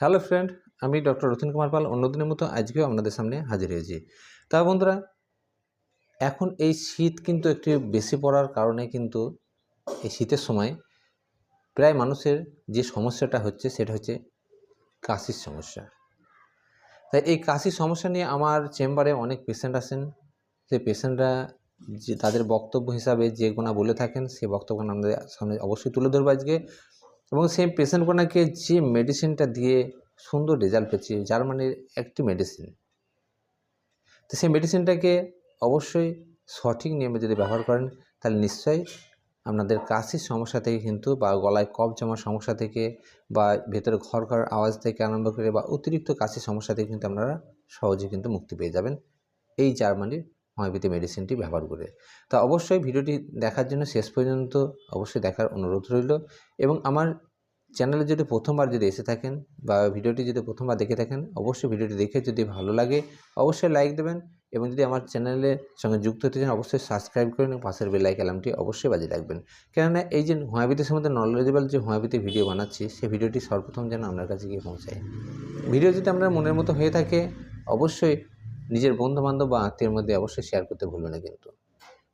Hello friend, আমি doctor Ratan Kumar Pal অন্যদিনের মতো আজকেও আপনাদের সামনে হাজির হয়েছি। তা বন্ধুরা, এখন এই শীত কিন্তু একটু বেশি পড়ার কারণে কিন্তু এই শীতের সময় প্রায় মানুষের যে সমস্যাটা হচ্ছে সেটা হচ্ছে কাশির সমস্যা। তাই এই কাশির সমস্যা নিয়ে আমার চেম্বারে অনেক পেশেন্ট আসেন সেই পেশেন্টরা যে তাদের বক্তব্য হিসাবে যে গোনা বলে থাকেন সেই বক্তব্য আমাদের সামনে অবশ্যই তুলে ধরবো আজকে। এবং সেই পেশেন্টগুলোকে যে মেডিসিনটা দিয়ে সুন্দর রেজাল্ট পেয়েছি জার্মানির একটি মেডিসিন তো সেই মেডিসিনটাকে অবশ্যই সঠিক নিয়মে যদি ব্যবহার করেন, তাহলে নিশ্চয়ই আপনাদের কাশির সমস্যা থেকে কিন্তু বা গলায় কফ জমার সমস্যা থেকে বা ভেতরে ঘর ঘর আওয়াজ থেকে আরম্ভ করে বা অতিরিক্ত কাশির সমস্যা থেকে কিন্তু আপনারা সহজে কিন্তু মুক্তি পেয়ে যাবেন। এই জার্মানির হোমিওপ্যাথি মেডিসিনটি ব্যবহার করে। তা অবশ্যই ভিডিওটি দেখার জন্য শেষ পর্যন্ত অবশ্যই দেখার অনুরোধ রইল এবং আমার চ্যানেলে যদি প্রথমবার যদি এসে থাকেন বা ভিডিওটি যদি প্রথমবার দেখে থাকেন, অবশ্যই ভিডিওটি দেখে যদি ভালো লাগে, অবশ্যই লাইক দেবেন এবং যদি আমার চ্যানেলের সঙ্গে যুক্ত হতে চান, অবশ্যই সাবস্ক্রাইব করুন এবং পাশের বেলাইক অ্যালার্মটি অবশ্যই বাজিয়ে রাখবেন। কেননা এই যে হোমিওপ্যাথির সম্বন্ধে নলেজেবল যে হোমিওপ্যাথি ভিডিও বানাচ্ছি সেই ভিডিওটি সর্বপ্রথম যেন আপনার কাছে গিয়ে পৌঁছায়। ভিডিও যদি আপনার মনের মতো হয়ে থাকে, অবশ্যই নিজের বন্ধুবান্ধব বা আত্মীয়ের মধ্যে অবশ্যই শেয়ার করতে ভুলবেন না কিন্তু।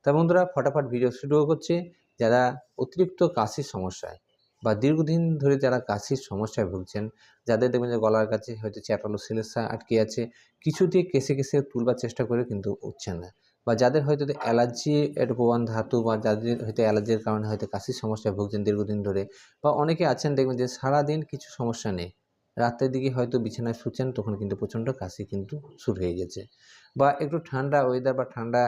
তা বন্ধুরা, ফটাফট ভিডিও শুরু করছে। যারা অতিরিক্ত কাশির সমস্যায় বা দীর্ঘদিন ধরে যারা কাশির সমস্যায় ভুগছেন, যাদের দেখবেন যে গলার কাছে হয়তো চ্যাটালো সিলেসা আটকে আছে কিছুতে কেসে কেসে তুলবার চেষ্টা করে কিন্তু উঠছে না। বা যাদের হয়তো অ্যালার্জি এর প্রবান ধাতু বা যাদের হয়তো অ্যালার্জির কারণে হয়তো কাশির সমস্যায় ভুগছেন দীর্ঘদিন ধরে, বা অনেকে আছেন দেখবেন যে সারাদিন কিছু সমস্যা নেই রাতের দিকে হয়তো বিছানায় শুচ্ছেন, তখন কিন্তু প্রচণ্ড কাশি কিন্তু শুরু হয়ে গেছে। বা একটু ঠান্ডা ওয়েদার বা ঠান্ডা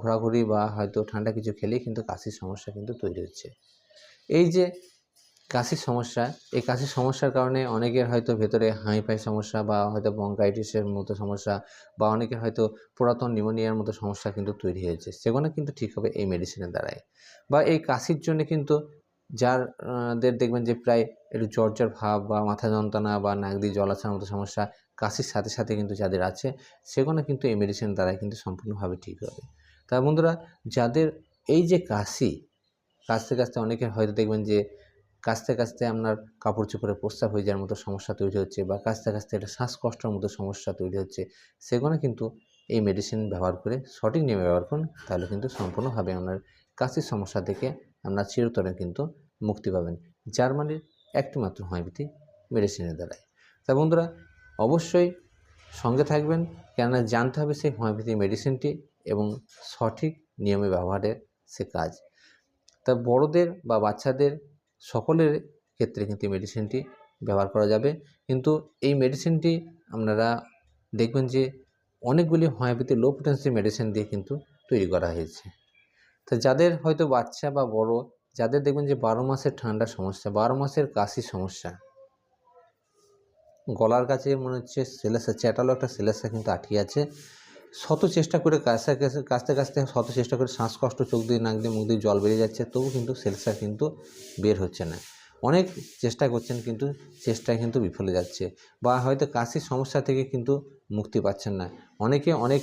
ঘোরাঘুরি বা হয়তো ঠান্ডা কিছু খেলেই কিন্তু কাশির সমস্যা কিন্তু তৈরি হচ্ছে। এই যে কাশির সমস্যা, এই কাশির সমস্যার কারণে অনেকের হয়তো ভেতরে হাইফাই সমস্যা বা হয়তো বঙ্কাইটিসের মতো সমস্যা বা অনেকের হয়তো পুরাতন নিউমোনিয়ার মতো সমস্যা কিন্তু তৈরি হয়েছে। সেগুলো কিন্তু ঠিক হবে এই মেডিসিনের দ্বারাই। বা এই কাশির জন্য কিন্তু যারদের দেখবেন যে প্রায় একটু জ্বর ভাব বা মাথা যন্ত্রণা বা নাক দিয়ে জল আসার মতো সমস্যা কাশির সাথে সাথে কিন্তু যাদের আছে, সেগুলো কিন্তু এই মেডিসিন দ্বারাই কিন্তু সম্পূর্ণভাবে ঠিক হবে। তা বন্ধুরা, যাদের এই যে কাশি, কাশতে কাশতে অনেকের হয়তো দেখবেন যে কাশতে কাশতে আপনার কাপড় চোপড়ে প্রস্রাব হয়ে যাওয়ার মতো সমস্যা তৈরি হচ্ছে বা কাশতে কাশতে একটা শ্বাসকষ্টের মতো সমস্যা তৈরি হচ্ছে, সেগুলো কিন্তু এই মেডিসিন ব্যবহার করে সঠিক নিয়মে ব্যবহার করুন, তাহলে কিন্তু সম্পূর্ণভাবে আপনার কাশির সমস্যা থেকে আপনার চিরতরে কিন্তু মুক্তি পাবেন। জার্মানির একটিমাত্র হোমিওপ্যাথি মেডিসিনের দ্বারাই। তা বন্ধুরা, অবশ্যই সঙ্গে থাকবেন, কেননা জানতে হবে সেই হোমিওপ্যাথি মেডিসিনটি এবং সঠিক নিয়মে ব্যবহারের সে কাজ। তা বড়দের বা বাচ্চাদের সকলের ক্ষেত্রে কিন্তু মেডিসিনটি ব্যবহার করা যাবে। কিন্তু এই মেডিসিনটি আপনারা দেখবেন যে অনেকগুলি হোমিওপ্যাথি লো পোটেন্সি মেডিসিন দিয়ে কিন্তু তৈরি করা হয়েছে। তো যাদের হয়তো বাচ্চা বা বড়, যাদের দেখবেন যে বারো মাসের ঠান্ডার সমস্যা, বারো মাসের কাশির সমস্যা। গলার কাছে মনে হচ্ছে সেলেসা, চ্যাটালো একটা সেলেসা কিন্তু আটকে আছে। শত চেষ্টা করে কাছে কাছতে কাছতে শত চেষ্টা করে শ্বাসকষ্ট, চোখ দিয়ে নাক দিয়ে, মুখ দিয়ে জল বেরিয়ে যাচ্ছে, তবু কিন্তু সেলসা কিন্তু বের হচ্ছে না। অনেক চেষ্টা করছেন কিন্তু চেষ্টায় কিন্তু বিফলে যাচ্ছে বা হয়তো কাশির সমস্যা থেকে কিন্তু মুক্তি পাচ্ছেন না। অনেকে অনেক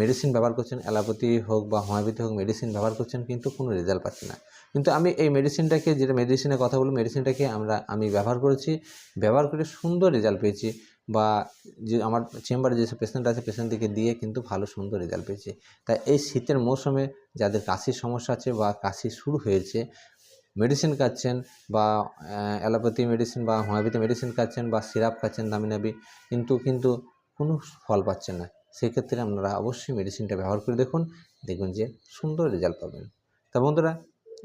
মেডিসিন ব্যবহার করছেন অ্যালোপ্যাথি হোক বা হোমিওপ্যাথি হোক মেডিসিন ব্যবহার করছেন, কিন্তু কোনো রেজাল্ট পাচ্ছে না। কিন্তু আমি এই মেডিসিনটাকে যেটা মেডিসিনের কথা বলব মেডিসিনটাকে আমরা, আমি ব্যবহার করেছি, ব্যবহার করে সুন্দর রেজাল্ট পেয়েছি বা যে আমার চেম্বারে যেসব পেশেন্ট আছে পেশেন্টদেরকে দিয়ে কিন্তু ভালো, সুন্দর রেজাল্ট পেয়েছি। তাই এই শীতের মৌসুমে যাদের কাশির সমস্যা আছে বা কাশি শুরু হয়েছে মেডিসিন খাচ্ছেন বা অ্যালোপ্যাথি মেডিসিন বা হোমিওপ্যাথি মেডিসিন খাচ্ছেন বা সিরাপ খাচ্ছেন দামি নাবি কিন্তু কিন্তু কোনো ফল পাচ্ছেন না। সেক্ষেত্রে আপনারা অবশ্যই মেডিসিনটা ব্যবহার করে দেখুন, দেখবেন যে সুন্দর রেজাল্ট পাবেন। তা বন্ধুরা,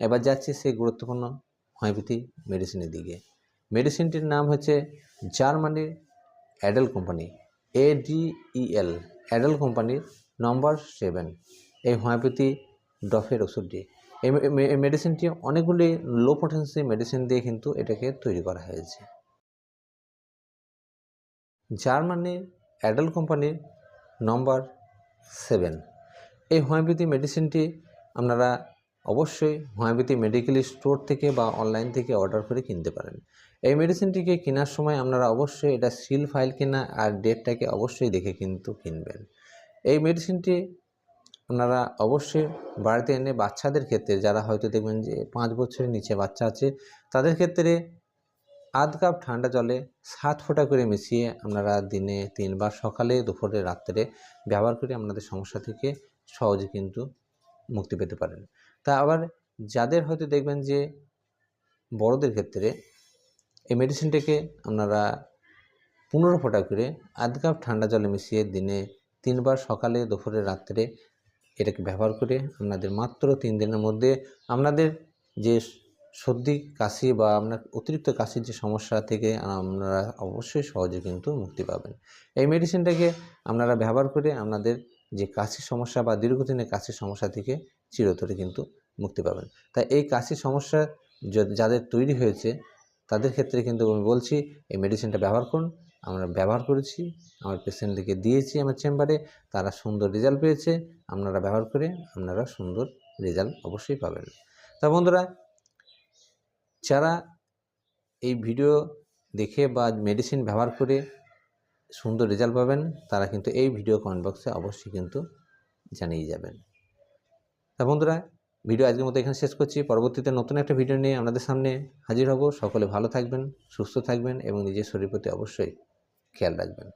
এবার যাচ্ছি সেই গুরুত্বপূর্ণ হোমিওপ্যাথি মেডিসিনের দিকে। মেডিসিনটির নাম হচ্ছে জার্মানির অ্যাডেল কোম্পানি এডিইএল অ্যাডেল কোম্পানির নম্বর সেভেন এই হোমিওপ্যাথি ডফের ওষুধটি। এই মেডিসিনটি অনেকগুলি লো পোটেন্সি মেডিসিন দিয়ে কিন্তু এটাকে তৈরি করা হয়েছে। জার্মানির অ্যাডেল কোম্পানির নম্বর সেভেন। এই হোমিওপ্যাথি মেডিসিনটি আপনারা অবশ্যই হোমিওপ্যাথি মেডিকেল স্টোর থেকে বা অনলাইন থেকে অর্ডার করে কিনতে পারেন। এই মেডিসিনটিকে কেনার সময় আপনারা অবশ্যই এটা সিল ফাইল কেনা আর ডেটটাকে অবশ্যই দেখে কিন্তু কিনবেন। এই মেডিসিনটি আপনারা অবশ্যই বাড়িতে এনে বাচ্চাদের ক্ষেত্রে, যারা হয়তো দেখবেন যে পাঁচ বছরের নিচে বাচ্চা আছে, তাদের ক্ষেত্রে আধ কাপ ঠান্ডা জলে সাত ফোঁটা করে মিশিয়ে আপনারা দিনে তিনবার সকালে, দুপুরে, রাত্রে ব্যবহার করে আপনাদের সমস্যা থেকে সহজে কিন্তু মুক্তি পেতে পারেন। তা আবার যাদের হয়তো দেখবেন যে বড়দের ক্ষেত্রে এই মেডিসিনটাকে আপনারা পনেরো ফোঁটা করে আধ কাপ ঠান্ডা জলে মিশিয়ে দিনে তিনবার সকালে, দুপুরে, রাত্রে এটাকে ব্যবহার করে আপনাদের মাত্র তিন দিনের মধ্যে আপনাদের যে সর্দি, কাশি বা আপনার অতিরিক্ত কাশির যে সমস্যা থেকে আপনারা অবশ্যই সহজে কিন্তু মুক্তি পাবেন। এই মেডিসিনটাকে আপনারা ব্যবহার করে আপনাদের যে কাশির সমস্যা বা দীর্ঘদিনের কাশির সমস্যা থেকে চিরতরে কিন্তু মুক্তি পাবেন। তাই এই কাশির সমস্যা যাদের তৈরি হয়েছে, তাদের ক্ষেত্রে কিন্তু আমি বলছি, এই মেডিসিনটা ব্যবহার করুন। আমরা ব্যবহার করেছি, আমার পেশেন্টদেরকে দিয়েছি আমার চেম্বারে তারা সুন্দর রেজাল্ট পেয়েছে, আপনারা ব্যবহার করে আপনারা সুন্দর রেজাল্ট অবশ্যই পাবেন। তা বন্ধুরা যারা এই ভিডিও দেখে বা মেডিসিন ব্যবহার করে সুন্দর রেজাল্ট পাবেন, তারা কিন্তু এই ভিডিও কমেন্ট বক্সে অবশ্যই কিন্তু জানিয়ে যাবেন। তা বন্ধুরা ভিডিও আজকের মতো এখানে শেষ করছি। পরবর্তীতে নতুন একটা ভিডিও নিয়ে আপনাদের সামনে হাজির হব। সকলে ভালো থাকবেন, সুস্থ থাকবেন এবং নিজের শরীর প্রতি অবশ্যই খেয়াল রাখবেন।